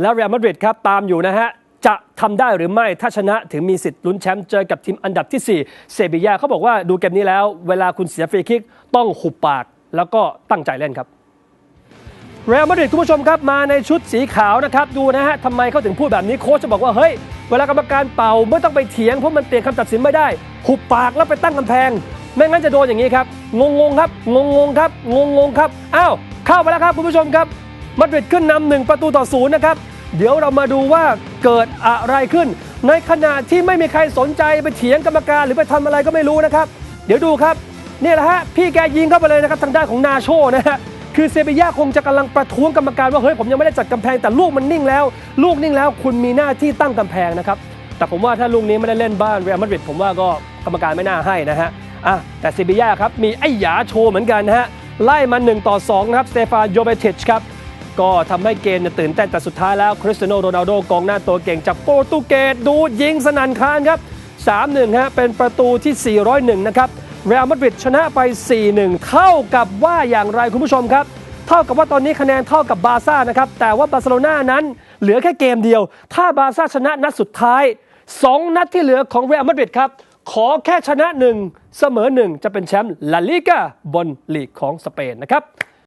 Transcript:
แล้วเรอัลมาดริดครับตามอยู่นะฮะจะทำได้หรือไม่ถ้าชนะถึงมีสิทธิ์ลุ้นแชมป์เจอกับทีมอันดับที่ 4 เซบียาเขาบอกว่าดูเกมนี้แล้ว เวลาคุณเสียฟรีคิกต้องหุบปาก แล้วก็ตั้งใจเล่นครับเรอัลมาดริดคุณผู้ชมครับมาในชุดสีขาวนะครับ ดูนะฮะทำไมเขาถึงพูดแบบนี้โค้ชจะบอกว่าเฮ้ย เวลากรรมการเป่าไม่ต้องไปเถียงเพราะมันเปลี่ยนคำตัดสินไม่ได้ หุบปากแล้วไปตั้งกำแพง ไม่งั้นจะโดนอย่างนี้ครับงงงครับงงงครับงงงครับอ้าวเข้าไปแล้วครับคุณผู้ชมครับ มาดริดขึ้นนำหนึ่งประตูต่อศูนย์นะครับ เดี๋ยวเรามาดูว่าเกิดอะไรขึ้น ในขณะที่ไม่มีใครสนใจไปเถียงกรรมการหรือไปทำอะไรก็ไม่รู้นะครับ เดี๋ยวดูครับเนี่ยแหละฮะพี่แกยิงเข้าไปเลยนะครับทางด้านของนาโชนะฮะคือเซบีย่าคงจะกำลังประท้วงกรรมการว่าเฮ้ยผมยังไม่ได้จัดกำแพงแต่ลูกมันนิ่งแล้ว ลูกนิ่งแล้วคุณมีหน้าที่ตั้งกำแพงนะครับแต่ผมว่าถ้าลูกนี้ไม่ได้เล่นบ้านเรอัลมาดริดผมว่าก็กรรมการไม่น่าให้นะฮะอะแต่เซบีย่าครับมีไอ้หยาโชว์เหมือนกันนะฮะไล่มา1ต่อ2นะครับสเตฟานโยเบติชครับ ก็ทำให้เกมตื่นเต้นแต่สุดท้ายแล้วคริสเตียโนโรนัลโดกองหน้าตัวเก่งจากโปรตุเกสดูยิงสนั่นคานครับ 3-1 ฮะ เป็นประตูที่ 401 นะครับเรอัลมาดริดชนะไป 4-1 เท่ากับว่าอย่างไรคุณผู้ชมครับ เท่ากับว่าตอนนี้คะแนนเท่ากับบาร์ซ่านะครับ แต่ว่าบาร์เซโลนานั้นเหลือแค่เกมเดียว ถ้าบาร์ซ่าชนะนัดสุดท้าย 2 นัดที่เหลือของเรอัลมาดริดครับ ขอแค่ชนะหนึ่งเสมอหนึ่งจะเป็นแชมป์ลาลิกาบนลีกของสเปนนะครับ